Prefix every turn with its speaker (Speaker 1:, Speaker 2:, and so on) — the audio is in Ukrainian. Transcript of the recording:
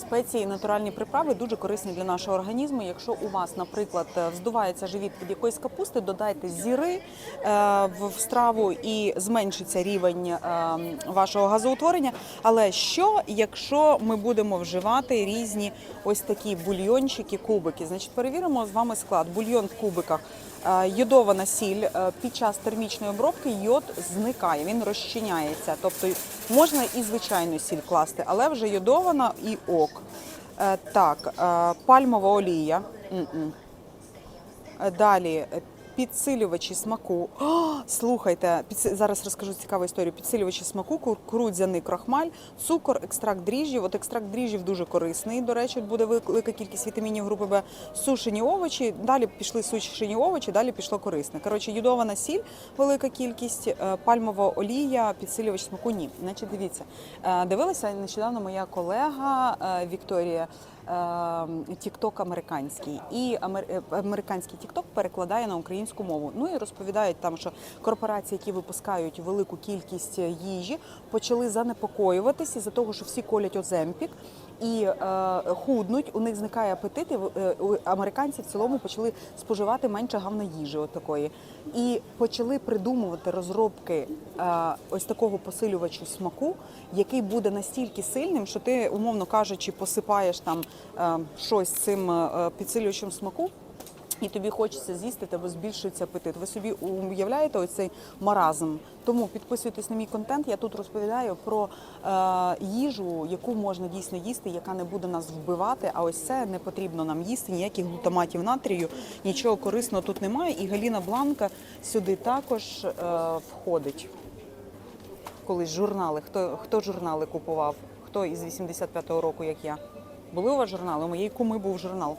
Speaker 1: Спеції натуральні приправи дуже корисні для нашого організму. Якщо у вас, наприклад, вздувається живіт від якоїсь капусти, додайте зіри е, в в страву і зменшиться рівень е, вашого газоутворення. Але що, якщо ми будемо вживати різні ось такі бульйончики, кубики? Значить, перевіримо з вами склад. Бульйон в кубиках. Е, Йодована сіль е, під час термічної обробки йод зникає, він розчиняється. Тобто можна і звичайну сіль класти, але вже йодована і ок. Е, Так, пальмова олія. Далі підсилювачі смаку. О, слухайте, підси- зараз розкажу цікаву історію. Підсилювачі смаку, кур- кукурудзяний крахмаль, цукор, екстракт дріжджів. От екстракт дріжджів дуже корисний. До речі, буде велика кількість вітамінів групи Б. Сушені овочі. Далі пішли сушені овочі, далі пішло корисне. Коротше, йодована сіль, велика кількість, е, пальмова олія, підсилювач смаку. Ні. Значить, дивіться, Е, дивилася нещодавно моя колега е, Вікторія. Тікток американський і е, американський Тікток перекладає на українську мову. Ну і розповідають там, що корпорації, які випускають велику кількість їжі, почали занепокоюватися із-за того, що всі колять оземпік і е, худнуть. У них зникає апетит. І е, американці в цілому почали споживати менше гавна їжі, от такої, і почали придумувати розробки е, ось такого посилювачу смаку, який буде настільки сильним, що ти, умовно кажучи, посипаєш там е, щось цим е, підсилювачем смаку. І тобі хочеться з'їсти, тебе збільшується апетит. Ви собі уявляєте оцей маразм. Тому підписуйтесь на мій контент. Я тут розповідаю про е, їжу, яку можна дійсно їсти, яка не буде нас вбивати. А ось це не потрібно нам їсти. Ніяких глутаматів натрію, нічого корисного тут немає. І Галіна Бланка сюди також е, входить. Колись журнали. Хто хто журнали купував? Хто із 85-го року, як я? Були у вас журнали? У моєї куми був журнал.